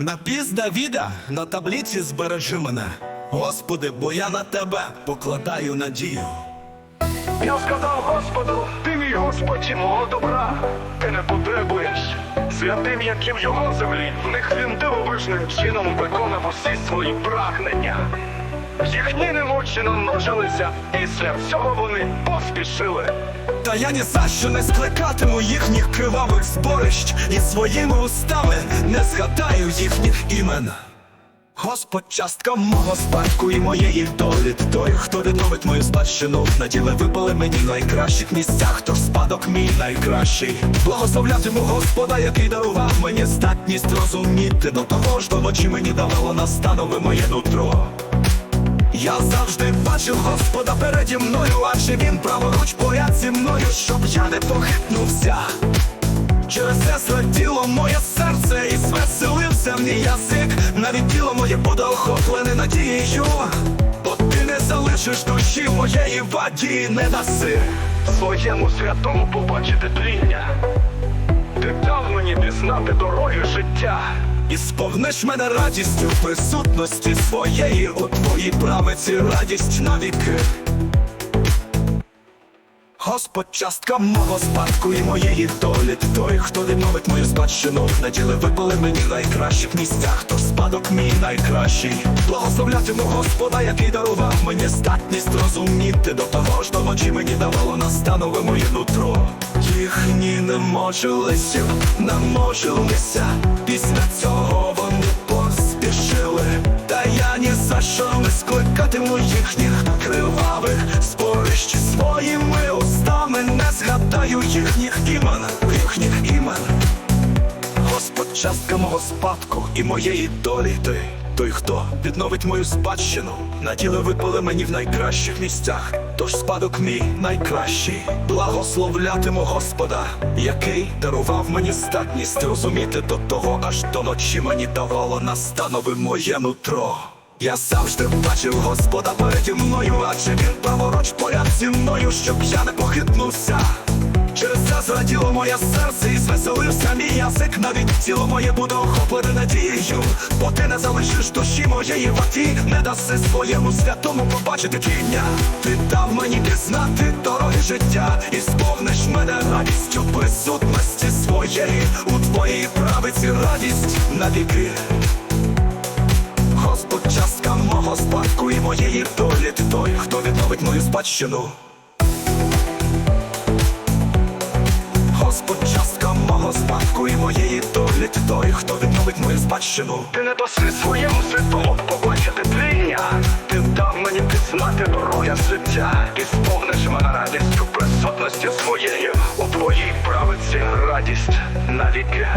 Напіс Давіда на таблиці збережи мене. Господи, бо я на тебе покладаю надію. Я сказав Господу, ти мій Господь і мого добра, ти не потребуєш святим, яким його землі, в них він дивовижним чином виконав усі свої прагнення. Їхні немочі намножилися, після всього вони поспішили. Та я ні за що не скликатиму їхніх кривавих зборищ і своїми устами не згадаю їхніх імен. Господь, частка мого спадку і моєї долі. Той, хто відновить мою спадщину. Наділи випали мені в найкращих місцях Тож спадок мій найкращий. Благословлятиму Господа, який дарував мені здатність розуміти. До того ж до мені давало настанови моє нутро я завжди бачив Господа переді мною, адже він праворуч поряд зі мною, щоб я не похитнувся. Через це зраділо моє серце і звеселився мій язик, навіть тіло моє буде охоплене надією, бо ти не залишиш душі моєї воді не даси. Своєму святому побачити тління. Ти дав мені пізнати дороги життя. І сповниш мене радістю в присутності своєї у твоїй правиці радість навіки. Господь, частка мого спадку і моєї долі Ти той, хто відновить мою спадщину Наділи випали мені найкращих місцях, то спадок мій найкращий. Благословлятиму Господа, який дарував мені здатність розуміти. До того ж до ночі мені давало настанови моє нутро. Їхні не можилися, наможилися. Після цього вони поспішили. Та я ні за що не скликатиму їхніх кривавих спорищ своїми устами не згадаю їхніх імен, їхніх імен. Господь, частка мого спадку і моєї долі ти. Той, хто відновить мою спадщину, на тіло випали мені в найкращих місцях, тож спадок мій найкращий. Благословлятиму Господа, який дарував мені здатність розуміти до того, аж до ночі мені давало настанови моє нутро. Я завжди бачив Господа переді мною, адже він праворуч поряд зі мною, щоб я не похитнувся. Через це зраділо моє серце і звеселився мій язик, навіть тіло моє буде охоплене надією, бо ти не залишиш душі моєї ваті, не даси своєму святому побачити тіння. Ти дав мені пізнати дороги життя, і сповниш мене радістю присутності своєї у твоїй правиці радість навіки. Господь, частка мого спадку і моєї долі Ти той, хто відновить мою спадщину. Моєї той, хто відновить мою спадщину. Ти не даси своєму святому побачити тління. Ти дав мені пізнати дорога життя. І сповниш мене радістю присутності своєї у твоїй правиці радість навіки.